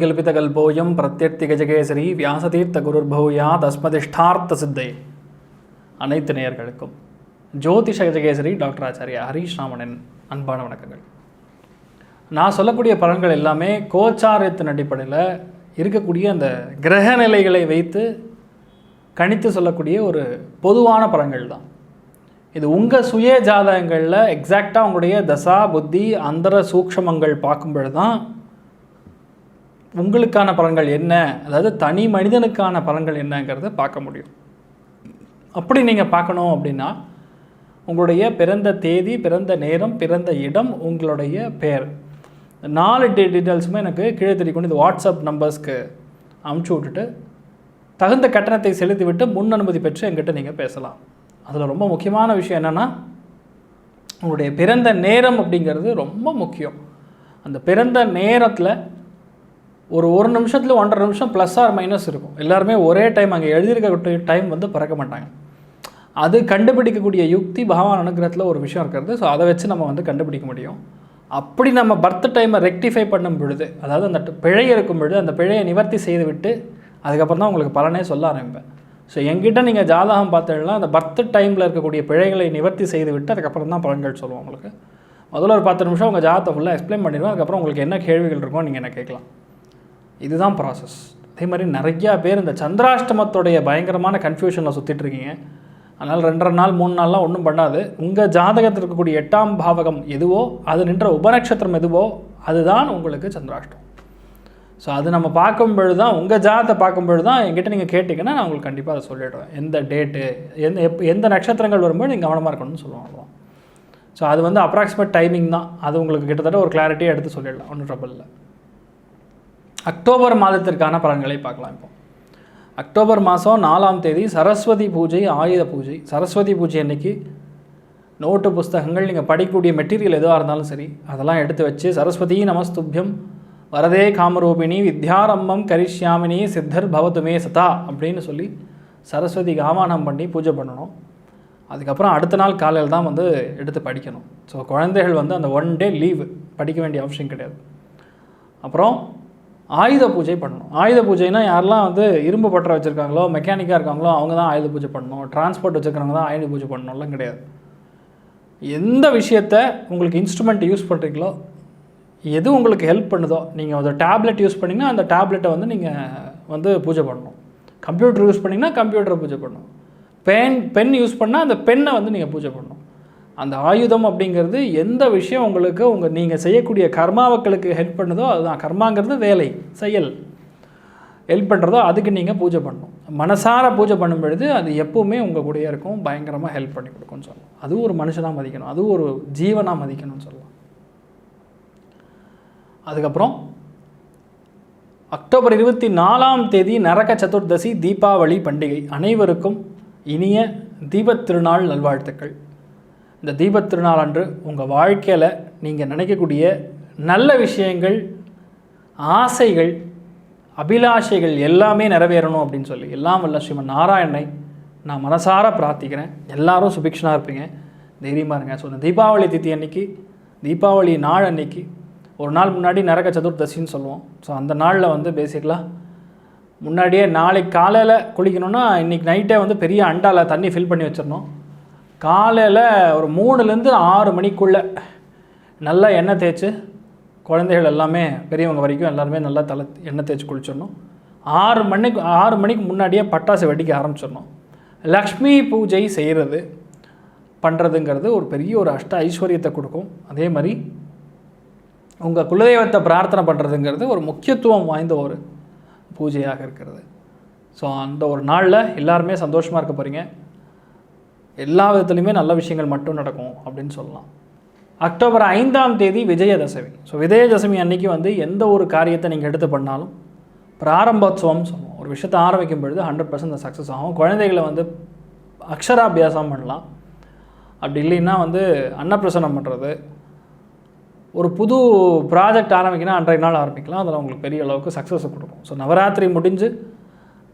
கல்பிதகல்போயம் பிரத்யர்த்திகஜகேசரி வியாசதீர்த்த குருர்பூயா தஸ்மதிஷ்டார்த்த சித்தை. அனைத்து நேயர்களுக்கும் ஜோதிஷ கஜகேசரி டாக்டர் ஆச்சாரியா ஹரீஷ் ராமனின் அன்பான வணக்கங்கள். நான் சொல்லக்கூடிய பலன்கள் எல்லாமே கோச்சாரத்தின் அடிப்படையில் இருக்கக்கூடிய அந்த கிரக நிலைகளை வைத்து கணித்து சொல்லக்கூடிய ஒரு பொதுவான பலன்கள் தான். இது உங்கள் சுய ஜாதகங்களில் எக்ஸாக்டாக உங்களுடைய தசா புத்தி அந்தர சூக்ஷமங்கள் பார்க்கும்பொழுது தான் உங்களுக்கான பலன்கள் என்ன? அதாவது தனி மனிதனுக்கான பலன்கள் என்னங்கிறத பார்க்க முடியும். அப்படி நீங்கள் பார்க்கணும் அப்படின்னா உங்களுடைய பிறந்த தேதி பிறந்த நேரம் பிறந்த இடம் உங்களுடைய பெயர். நாலு டீ டீட்டெயில்ஸுமே எனக்கு கீழே தெரிவிக்கணும் இது வாட்ஸ்அப் நம்பர்ஸ்க்கு அமுச்சு விட்டுட்டு தகுந்த கட்டணத்தை செலுத்திவிட்டு முன் அனுமதி பெற்று எங்கிட்ட நீங்கள் பேசலாம். அதில் ரொம்ப முக்கியமான விஷயம் என்னென்னா உங்களுடைய பிறந்த நேரம் அப்படிங்கிறது ரொம்ப முக்கியம். அந்த பிறந்த நேரத்தில் ஒரு ஒரு நிமிஷத்தில் ஒன்றரை நிமிஷம் ப்ளஸ் ஆர் மைனஸ் இருக்கும். எல்லாருமே ஒரே டைம் அங்கே எழுதியிருக்கக்கூடிய டைம் வந்து பிறக்க மாட்டாங்க. அது கண்டுபிடிக்கக்கூடிய யுக்தி பகவான் அனுகிரகத்தில் ஒரு விஷயம் இருக்கிறது. ஸோ அதை வச்சு நம்ம வந்து கண்டுபிடிக்க முடியும். அப்படி நம்ம பர்த் டைமை ரெக்டிஃபை பண்ணும் பொழுது அதாவது அந்த பிழை இருக்கும் பொழுது அந்த பிழையை நிவர்த்தி செய்து விட்டு அதுக்கப்புறம் தான் உங்களுக்கு பலனே சொல்ல ஆரம்பிப்பேன். ஸோ எங்கிட்ட நீங்கள் ஜாதகம் பார்த்தீங்கன்னா அந்த பர்த் டைமில் இருக்கக்கூடிய பிழைகளை நிவர்த்தி செய்து விட்டு அதுக்கப்புறம் தான் பலன்கள் சொல்லுவோம் உங்களுக்கு. முதல்ல ஒரு பத்து நிமிஷம் உங்கள் ஜாதகத்தை ஃபுல்லாக எக்ஸ்பிளைன் பண்ணிடுவோம் அதுக்கப்புறம் உங்களுக்கு என்ன கேள்விகள் இருக்கோ நீங்கள் என்ன கேட்கலாம். இதுதான் ப்ராசஸ் அதே மாதிரி நிறையா பேர் இந்த சந்திராஷ்டமத்துடைய பயங்கரமான கன்ஃபியூஷனில் சுற்றிட்டு இருக்கீங்க. அதனால் ரெண்டரை நாள் மூணு நாள்லாம் ஒன்றும் பண்ணாது. உங்கள் ஜாதகத்தில் இருக்கக்கூடிய எட்டாம் பாவகம் எதுவோ அது நின்ற உபநட்சத்திரம் எதுவோ அதுதான் உங்களுக்கு சந்திராஷ்டம். ஸோ அது நம்ம பார்க்கும்பொழுது தான் உங்கள் ஜாதத்தை பார்க்கும்பொழுது தான் என்கிட்ட நீங்கள் கேட்டிங்கன்னா நான் உங்களுக்கு கண்டிப்பாக அதை சொல்லிடுவேன். எந்த டேட்டு எந்த எப் எந்த நட்சத்திரங்கள் வரும்போது நீங்கள் கவனமாக இருக்கணும்னு சொல்லுவாங்க ஸோ அது வந்து அப்ராக்சிமேட் டைமிங் தான். அது உங்களுக்கு கிட்டத்தட்ட ஒரு கிளாரிட்டியாக எடுத்து சொல்லிடலாம். ஒன்றும் ட்ரபிள் இல்லை. அக்டோபர் மாதத்திற்கான பலன்களை பார்க்கலாம் இப்போ. அக்டோபர் மாதம் நாலாம் தேதி சரஸ்வதி பூஜை ஆயுத பூஜை. சரஸ்வதி பூஜை அன்னைக்கு நோட்டு புஸ்தகங்கள் நீங்கள் படிக்கக்கூடிய மெட்டீரியல் எதுவாக இருந்தாலும் சரி அதெல்லாம் எடுத்து வச்சு சரஸ்வதி நமஸ்துபியம் வரதே காமரூபிணி வித்யாரம்பம் கரிஷ்யாமினி சித்தர் பவதுமே சதா அப்படின்னு சொல்லி சரஸ்வதி ஆவானம் பண்ணி பூஜை பண்ணணும். அதுக்கப்புறம் அடுத்த நாள் காலையில் தான் வந்து எடுத்து படிக்கணும். ஸோ குழந்தைகள் வந்து அந்த ஒன் டே லீவு படிக்க வேண்டிய அவசியம் கிடையாது. அப்புறம் ஆயுத பூஜை பண்ணணும். ஆயுத பூஜைனா யாரெல்லாம் வந்து இரும்பு பற்ற வச்சுருக்காங்களோ மெக்கானிக்காக இருக்காங்களோ அவங்க தான் ஆயுத பூஜை பண்ணணும். டிரான்ஸ்போர்ட் வச்சுருக்கிறவங்க தான் ஆயுத பூஜை பண்ணணும்லாம் கிடையாது. எந்த விஷயத்த உங்களுக்கு இன்ஸ்ட்ருமெண்ட் யூஸ் பண்ணுறீங்களோ எது உங்களுக்கு ஹெல்ப் பண்ணுதோ நீங்கள் ஒரு டேப்லெட் யூஸ் பண்ணிங்கன்னா அந்த டேப்லெட்டை வந்து நீங்கள் வந்து பூஜை பண்ணணும். கம்ப்யூட்டர் யூஸ் பண்ணிங்கன்னா கம்ப்யூட்டரை பூஜை பண்ணணும். பென் பென் யூஸ் பண்ணால் அந்த பெண்ணை வந்து நீங்கள் பூஜை பண்ணணும். அந்த ஆயுதம் அப்படிங்கிறது எந்த விஷயம் உங்களுக்கு உங்கள் நீங்கள் செய்யக்கூடிய கர்மாவுக்களுக்கு ஹெல்ப் பண்ணுதோ அதுதான். கர்மாங்கிறது வேலை செயல். ஹெல்ப் பண்ணுறதோ அதுக்கு நீங்கள் பூஜை பண்ணணும். மனசார பூஜை பண்ணும் பொழுது அது எப்போவுமே உங்கள் கூடயே இருக்கும். பயங்கரமாக ஹெல்ப் பண்ணி கொடுக்கும்னு சொல்லலாம். அதுவும் ஒரு மனுஷனாக மதிக்கணும். அதுவும் ஒரு ஜீவனாக மதிக்கணும்னு சொல்லலாம். அதுக்கப்புறம் அக்டோபர் இருபத்தி நாலாம் தேதி நரக சதுர்தசி தீபாவளி பண்டிகை. அனைவருக்கும் இனிய தீபத் திருநாள் நல்வாழ்த்துக்கள். இந்த தீபத் திருநாள் அன்று உங்கள் வாழ்க்கையில் நீங்கள் நினைக்கக்கூடிய நல்ல விஷயங்கள் ஆசைகள் அபிலாஷைகள் எல்லாமே நிறைவேறணும் அப்படின்னு சொல்லி. எல்லாம் வல்ல ஸ்ரீமன் நாராயணனை நான் மனசார பிரார்த்திக்கிறேன். எல்லாரும் சுபிக்ஷனாக இருப்பீங்க. தைரியமாக இருங்க. ஸோ இந்த தீபாவளி தித்தி அன்னைக்கு தீபாவளி நாள் அன்னைக்கு ஒரு நாள் முன்னாடி நரக சதுர்தசின்னு சொல்லுவோம். ஸோ அந்த நாளில் வந்து பேசிக்கலாக முன்னாடியே நாளைக்கு காலையில் குளிக்கணும்னா இன்றைக்கி நைட்டே வந்து பெரிய அண்டாவில் தண்ணி ஃபில் பண்ணி வச்சிடணும். காலையில் ஒரு மூணுலேருந்து ஆறு மணிக்குள்ளே நல்லா எண்ணெய் தேய்ச்சி குழந்தைகள் எல்லாமே பெரியவங்க வரைக்கும் எல்லாருமே நல்லா தலை எண்ணெய் தேய்ச்சி குளிச்சிடணும். ஆறு மணிக்கு ஆறு மணிக்கு முன்னாடியே பட்டாசு வெடிக்க ஆரம்பிச்சிடணும். லக்ஷ்மி பூஜை செய்கிறது பண்ணுறதுங்கிறது ஒரு பெரிய ஒரு அஷ்ட ஐஸ்வர்யத்தை கொடுக்கும். அதே மாதிரி உங்கள் குலதெய்வத்தை பிரார்த்தனை பண்ணுறதுங்கிறது ஒரு முக்கியத்துவம் வாய்ந்த ஒரு பூஜையாக இருக்கிறது. ஸோ அந்த ஒரு நாளில் எல்லாருமே சந்தோஷமாக இருக்க போகிறீங்க எல்லா விதத்துலையுமே நல்ல விஷயங்கள் மட்டும் நடக்கும் அப்படின்னு சொல்லலாம். அக்டோபர் ஐந்தாம் தேதி விஜயதசமி. ஸோ விஜயதசமி அன்னைக்கு வந்து எந்த ஒரு காரியத்தை நீங்கள் எடுத்து பண்ணாலும் பிராரம்போத்சவம் சொல்லுவோம். ஒரு விஷயத்தை ஆரம்பிக்கும் பொழுது ஹண்ட்ரட் பர்சன்ட் சக்ஸஸ் ஆகும். குழந்தைகளை வந்து அக்ஷராபியாசம் பண்ணலாம். அப்படி இல்லைன்னா வந்து அன்னப்பிரசனம் பண்ணுறது ஒரு புது ப்ராஜெக்ட் ஆரம்பிக்கணும் அன்றைய நாள் ஆரம்பிக்கலாம். அதில் உங்களுக்கு பெரிய அளவுக்கு சக்ஸஸை கொடுக்கும். ஸோ நவராத்திரி முடிஞ்சு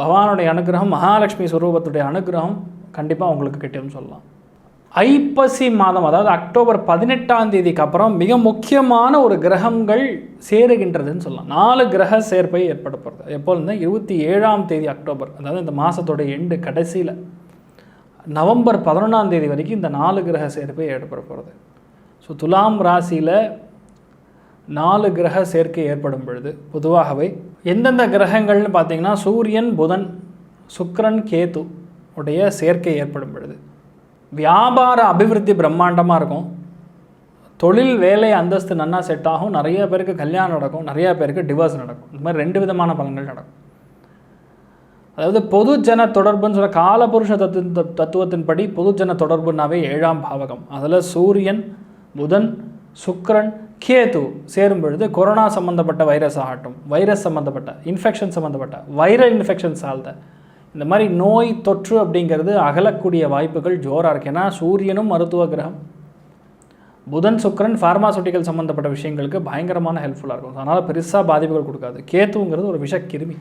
பகவானுடைய அனுகிரகம் மகாலட்சுமி ஸ்வரூபத்துடைய அனுகிரகம் கண்டிப்பாக உங்களுக்கு கிட்டேன்னு சொல்லலாம். ஐப்பசி மாதம் அதாவது அக்டோபர் பதினெட்டாம் தேதிக்கு அப்புறம் மிக முக்கியமான ஒரு கிரகங்கள் சேருகின்றதுன்னு சொல்லலாம். நாலு கிரக சேர்ப்பை ஏற்பட போகிறது எப்போ இருந்தால் இருபத்தி ஏழாம் தேதி அக்டோபர் அதாவது இந்த மாதத்தோட எண்டு கடைசியில். நவம்பர் பதினொன்றாம் தேதி வரைக்கும் இந்த நாலு கிரக சேர்ப்பை ஏற்பட போகிறது ஸோ துலாம் ராசியில் நாலு கிரக சேர்க்கை ஏற்படும் பொழுது பொதுவாகவே எந்தெந்த கிரகங்கள்னு பார்த்தீங்கன்னா சூரியன் புதன் சுக்ரன் கேது உடைய சேர்க்கை ஏற்படும் பொழுது. வியாபார அபிவிருத்தி பிரம்மாண்டமாக இருக்கும். தொழில் வேலை அந்தஸ்து நன்னா செட் ஆகும். நிறைய பேருக்கு கல்யாணம் நடக்கும். நிறைய பேருக்கு டிவோர்ஸ் நடக்கும். இந்த மாதிரி ரெண்டு விதமான பலன்கள் நடக்கும். அதாவது பொதுஜன தொடர்புன்னு சொல்ல காலபுருஷ தத்து தத்துவத்தின்படி பொதுஜன தொடர்புனாவே ஏழாம் பாவகம். அதில் சூரியன் புதன் சுக்ரன் கேது சேரும் பொழுது கொரோனா சம்மந்தப்பட்ட வைரஸ் ஆகட்டும் வைரஸ் சம்மந்தப்பட்ட இன்ஃபெக்ஷன் சம்மந்தப்பட்ட வைரல் இன்ஃபெக்ஷன் சார்ந்த இந்த மாதிரி நோய் தொற்று அப்படிங்கிறது அகலக்கூடிய வாய்ப்புகள் ஜோராக இருக்கு. ஏன்னா சூரியனும் மருத்துவ கிரகம் புதன் சுக்கிரன் ஃபார்மாசூட்டிக்கல் சம்மந்தப்பட்ட விஷயங்களுக்கு பயங்கரமான ஹெல்ப்ஃபுல்லாக இருக்கும். அதனால் பெருசாக பாதிப்புகள் கொடுக்காது. கேத்துங்கிறது ஒரு விஷக்கிருமி.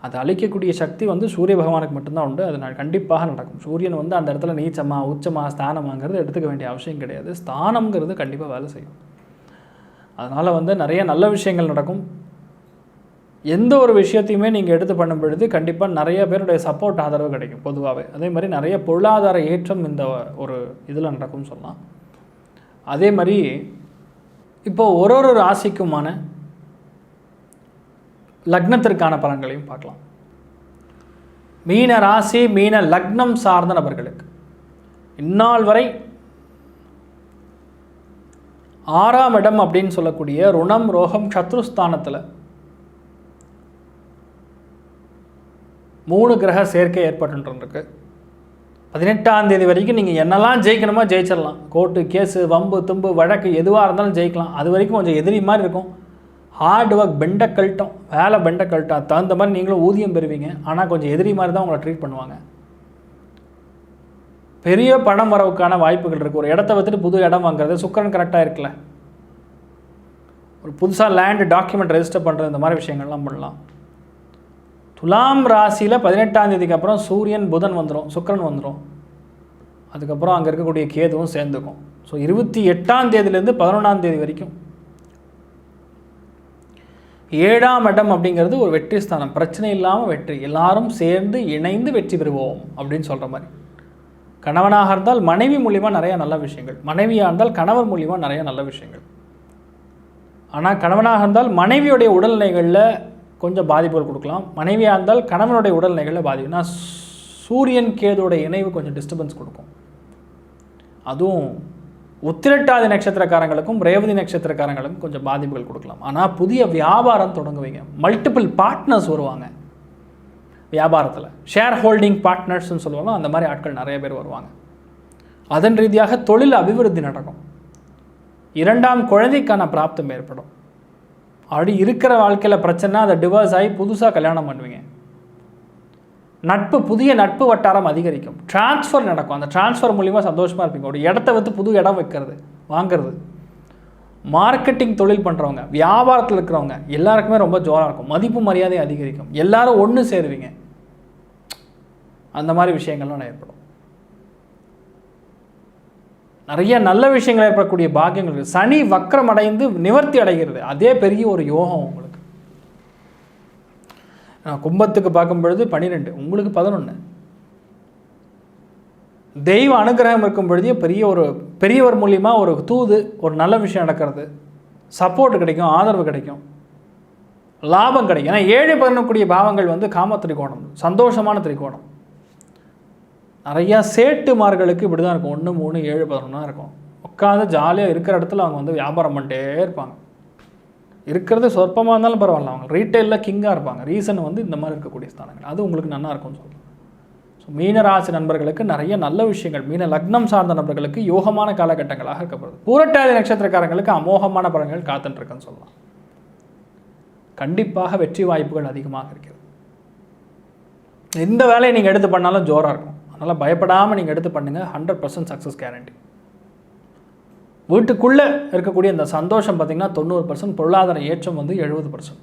அது அழிக்கக்கூடிய சக்தி வந்து சூரிய பகவானுக்கு மட்டும்தான் உண்டு. அது ந- கண்டிப்பாக நடக்கும். சூரியன் வந்து அந்த இடத்துல நீச்சமாக உச்சமாக ஸ்தானமாங்கிறது எடுத்துக்க வேண்டிய அவசியம் கிடையாது. ஸ்தானம்ங்கிறது கண்டிப்பாக வேலை செய்யும். அதனால் வந்து நிறைய நல்ல விஷயங்கள் நடக்கும். எந்த ஒரு விஷயத்தையுமே நீங்கள் எடுத்து பண்ணும் பொழுது கண்டிப்பாக நிறைய பேருடைய சப்போர்ட் ஆதரவு கிடைக்கும் பொதுவாகவே அதே மாதிரி நிறைய பொருளாதார ஏற்றம் இந்த ஒரு இதில் நடக்கும்னு சொல்லலாம். அதே மாதிரி இப்போ ஒரு ஒரு ராசிக்குமான லக்னத்திற்கான பலன்களையும் பார்க்கலாம். மீன ராசி மீன லக்னம் சார்ந்த நபர்களுக்கு இந்நாள் வரை ஆறாம் இடம் அப்படின்னு சொல்லக்கூடிய ருணம் ரோகம் சத்ருஸ்தானத்தில் மூணு கிரக சேர்க்கை ஏற்பட்டுருக்கு பதினெட்டாம் தேதி வரைக்கும் நீங்கள் என்னெல்லாம் ஜெயிக்கணுமோ ஜெயிச்சிடலாம். கோர்ட்டு கேஸு வம்பு தும்பு வழக்கு எதுவாக இருந்தாலும் ஜெயிக்கலாம். அது வரைக்கும் கொஞ்சம் எதிரி மாதிரி இருக்கும். ஹார்ட் ஒர்க் பெண்டை கழட்டம். வேலை பெண்டை கழட்டம் தகுந்த மாதிரி நீங்களும் ஊதியம் பெறுவீங்க. ஆனால் கொஞ்சம் எதிரி மாதிரி தான் உங்களை ட்ரீட் பண்ணுவாங்க. பெரிய பணம் வரவுக்கான வாய்ப்புகள் இருக்குது ஒரு இடத்த வித்துட்டு புது இடம் வாங்குறது சுக்கரன் கரெக்டாக இருக்குல்ல ஒரு புதுசாக லேண்டு டாக்குமெண்ட் ரெஜிஸ்டர் பண்ணுறது இந்த மாதிரி விஷயங்கள்லாம் பண்ணலாம். துலாம் ராசியில் பதினெட்டாம் தேதிக்கு அப்புறம் சூரியன் புதன் வந்துடும் சுக்கரன் வந்துடும் அதுக்கப்புறம் அங்கே இருக்கக்கூடிய கேதுவும் சேர்ந்துக்கும். ஸோ இருபத்தி எட்டாம் தேதியிலேருந்து பதினொன்றாம் தேதி வரைக்கும் ஏழாம் இடம் அப்படிங்கிறது ஒரு வெற்றி ஸ்தானம். பிரச்சனை இல்லாமல் வெற்றி. எல்லாரும் சேர்ந்து இணைந்து வெற்றி பெறுவோம் அப்படின்னு சொல்கிற மாதிரி. கணவனாக இருந்தால் மனைவி மூலிமா நிறைய நல்ல விஷயங்கள். மனைவியாக இருந்தால் கணவர் மூலிமா நிறைய நல்ல விஷயங்கள். ஆனால் கணவனாக இருந்தால் மனைவியுடைய உடல்நிலைகளில் கொஞ்சம் பாதிப்புகள் கொடுக்கலாம். மனைவியாக இருந்தால் கணவனுடைய உடல்நிலைகளில் பாதிப்பு. சூரியன் கேதுவோட இணைவு கொஞ்சம் டிஸ்டர்பன்ஸ் கொடுக்கும். அதுவும் உத்திரட்டாதி நட்சத்திரக்காரங்களுக்கும் ரேவதி நட்சத்திரக்காரங்களுக்கும் கொஞ்சம் பாதிப்புகள் கொடுக்கலாம். ஆனால் புதிய வியாபாரம் தொடங்குவீங்க. மல்டிபிள் பார்ட்னர்ஸ் வருவாங்க. வியாபாரத்தில். ஷேர் ஹோல்டிங் பார்ட்னர்ஸ்னு சொல்லுவாங்க அந்த மாதிரி ஆட்கள் நிறைய பேர் வருவாங்க. அதன் ரீதியாக தொழில் அபிவிருத்தி நடக்கும். இரண்டாம் குழந்தைக்கான பிராப்தம் ஏற்படும். அப்படி இருக்கிற வாழ்க்கையில் பிரச்சனை அதை டிவோர்ஸ் ஆகி புதுசாக கல்யாணம் பண்ணுவீங்க. நட்பு புதிய நட்பு வட்டாரம் அதிகரிக்கும். ட்ரான்ஸ்ஃபர் நடக்கும். அந்த ட்ரான்ஸ்ஃபர் மூலிமா சந்தோஷமாக இருப்பீங்க. ஒரு இடத்த வந்து புது இடம் வைக்கிறது வாங்கிறது. மார்க்கெட்டிங் தொழில் பண்ணுறவங்க வியாபாரத்தில் இருக்கிறவங்க எல்லாருக்குமே ரொம்ப ஜோராக இருக்கும். மதிப்பு மரியாதை அதிகரிக்கும். எல்லாரும் ஒன்று சேருவீங்க. அந்த மாதிரி விஷயங்கள்லாம் ஏற்படும். நிறைய நல்ல விஷயங்கள் ஏற்படக்கூடிய பாக்கியங்கள் இருக்குது சனி வக்கரம் அடைந்து நிவர்த்தி அடைகிறது. அதே பெரிய ஒரு யோகம் உங்களுக்கு. நான் கும்பத்துக்கு பார்க்கும் பொழுது பன்னிரெண்டு உங்களுக்கு பதினொன்று தெய்வ அனுகிரகம் இருக்கும் பொழுதே பெரிய ஒரு பெரியவர் மூலிமா ஒரு தூது ஒரு நல்ல விஷயம் நடக்கிறது. சப்போர்ட் கிடைக்கும் ஆதரவு கிடைக்கும். லாபம் கிடைக்கும். ஏன்னா ஏழை பண்ணக்கூடிய பாவங்கள் வந்து காம திரிகோணம் சந்தோஷமான திரிகோணம். நிறையா சேட்டுமார்களுக்கு இப்படி தான் இருக்கும். ஒன்று மூணு ஏழு பதினொன்றா இருக்கும். உட்காந்து ஜாலியாக இருக்கிற இடத்துல அவங்க வந்து வியாபாரம் பண்ணிட்டே இருப்பாங்க. இருக்கிறது சொற்பமாக இருந்தாலும் பரவாயில்ல. அவங்க ரீட்டைலில் கிங்காக இருப்பாங்க. ரீசன் வந்து இந்த மாதிரி இருக்கக்கூடிய ஸ்தானங்கள். அது உங்களுக்கு நல்லா இருக்கும்னு சொல்லலாம் ஸோ மீனராசி நண்பர்களுக்கு நிறைய நல்ல விஷயங்கள் மீன லக்னம் சார்ந்த நபர்களுக்கு யோகமான காலகட்டங்களாக இருக்கப்படுது. பூரட்டாதி நட்சத்திரக்காரங்களுக்கு அமோகமான பலன்கள் காத்துட்டுருக்குன்னு சொல்லலாம். கண்டிப்பாக வெற்றி வாய்ப்புகள் அதிகமாக இருக்கிறது. எந்த வேலையை நீங்கள் எடுத்து பண்ணாலும் ஜோராக இருக்கும். அதனால் பயப்படாமல் நீங்கள் எடுத்து பண்ணுங்கள் ஹண்ட்ரட் பர்சன்ட் சக்ஸஸ் கேரண்டி வீட்டுக்குள்ளே இருக்கக்கூடிய இந்த சந்தோஷம் பார்த்திங்கன்னா தொண்ணூறு பர்சன்ட் பொருளாதார ஏற்றம் வந்து எழுபது பர்சன்ட்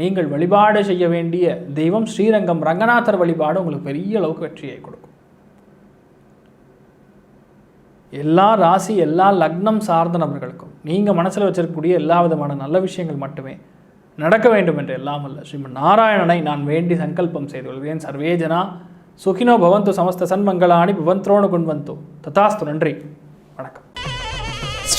நீங்கள் வழிபாடு செய்ய வேண்டிய தெய்வம் ஸ்ரீரங்கம் ரங்கநாதர் வழிபாடு உங்களுக்கு பெரிய அளவுக்கு வெற்றியை கொடுக்கும். எல்லா ராசி எல்லா லக்னம் சார்ந்த நபர்களுக்கும் நீங்கள் மனசில் வச்சிருக்கக்கூடிய எல்லா விதமான நல்ல விஷயங்கள் மட்டுமே நடக்க வேண்டும் என்று எல்லாம் அல்ல. ஸ்ரீமன் நாராயணனை நான் வேண்டி சங்கல்பம் செய்து கொள்கிறேன். சர்வேஜனா சுகினோ பவந்து சமஸ்த சன்மங்களாணி புவந்த்ரோணு குன்வந்தோ ததாஸ்து. நன்றி.